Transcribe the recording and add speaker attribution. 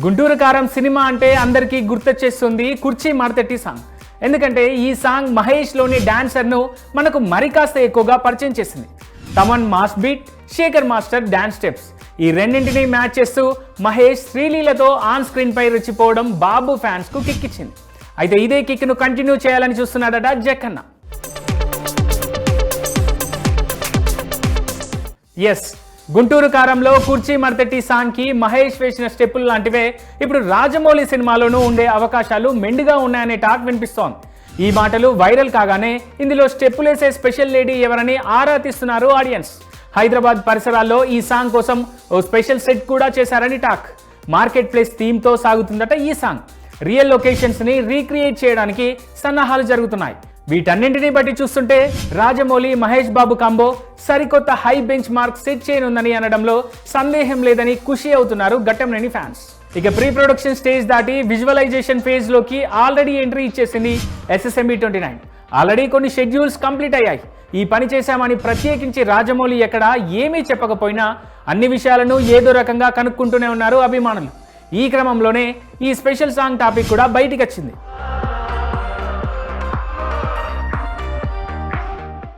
Speaker 1: గుంటూరు కారం సినిమా అంటే అందరికీ గుర్తొచ్చేస్తుంది కుర్చీ మడతెట్టి సాంగ్. ఎందుకంటే ఈ సాంగ్ మహేష్లోని డాన్సర్ను మనకు మరి కాస్త ఎక్కువగా పరిచయం చేసింది. Thaman mass beat Shekhar master dance steps. ఈ రెండింటిని మ్యాచ్ చేస్తూ మహేష్ శ్రీలీలతో ఆన్ స్క్రీన్ పై బాబు ఫ్యాన్స్కు కిక్ ఇచ్చింది అయితే ఇదే కిక్ను కంటిన్యూ చేయాలని చూస్తున్నాడట జక్కన్న. ఎస్ గుంటూరు కారంలో కుర్చీ మర్దటి సాంగ్కి మహేష్ వేసిన స్టెప్పులు లాంటివే ఇప్పుడు రాజమౌళి సినిమాలోనూ ఉండే అవకాశాలు మెండుగా ఉన్నాయనే టాక్ వినిపిస్తోంది. ఈ మాటలు వైరల్ కాగానే ఇందులో స్టెప్పులేసే స్పెషల్ లేడీ ఎవరని ఆరా తీస్తున్నారు ఆడియన్స్. హైదరాబాద్ పరిసరాల్లో ఈ సాంగ్ కోసం ఓ స్పెషల్ సెట్ కూడా చేశారని టాక్. మార్కెట్ ప్లేస్ థీమ్తో సాగుతుందట ఈ సాంగ్. రియల్ లొకేషన్స్ని రీక్రియేట్ చేయడానికి సన్నాహాలు జరుగుతున్నాయి. వీటన్నింటినీ బట్టి చూస్తుంటే రాజమౌళి మహేష్ బాబు కాంబో సరికొత్త హై బెంచ్ మార్క్ సెట్ చేయనుందని అనడంలో సందేహం లేదని ఖుషి అవుతున్నారు ఘట్టంనేని ఫ్యాన్స్. ఇక ప్రీ ప్రొడక్షన్ స్టేజ్ దాటి విజువలైజేషన్ ఫేజ్లోకి ఆల్రెడీ ఎంట్రీ ఇచ్చేసింది ఎస్ఎస్ఎంఈ ట్వంటీ నైన్. ఆల్రెడీ కొన్ని షెడ్యూల్స్ కంప్లీట్ అయ్యాయి. ఈ పని చేశామని ప్రత్యేకించి రాజమౌళి ఎక్కడ ఏమీ చెప్పకపోయినా అన్ని విషయాలను ఏదో రకంగా కనుక్కుంటూనే ఉన్నారు అభిమానులు. ఈ క్రమంలోనే ఈ స్పెషల్ సాంగ్ టాపిక్ కూడా బయటికి వచ్చింది